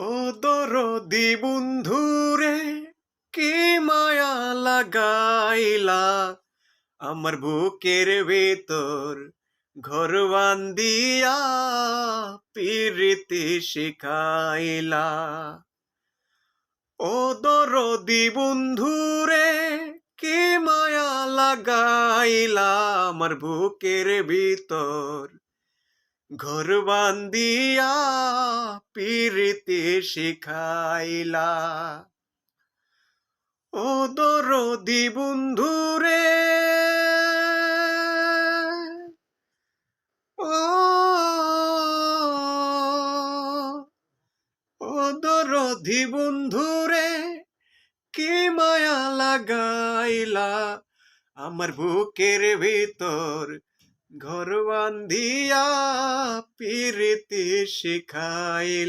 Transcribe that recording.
ও দরদি বন্ধুরে, কি মায়া লাগাইলা? আমার বুকের ভেতর ঘর বান্দিয়া পিরিতি শিখাইলা। ও দরদি বন্ধুরে, কি মায়া লাগাইলা? আমার বুকের ভিতর ঘর বান্দিয়া পিরিতি শিখাইলা। ও দরদি বন্ধুরে, ও ও দরদি বন্ধুরে, কি মায়া লাগাইলা। আমার বুকের ভিতর ঘর বান্ধিয়া পিরিতি শিখাইলা।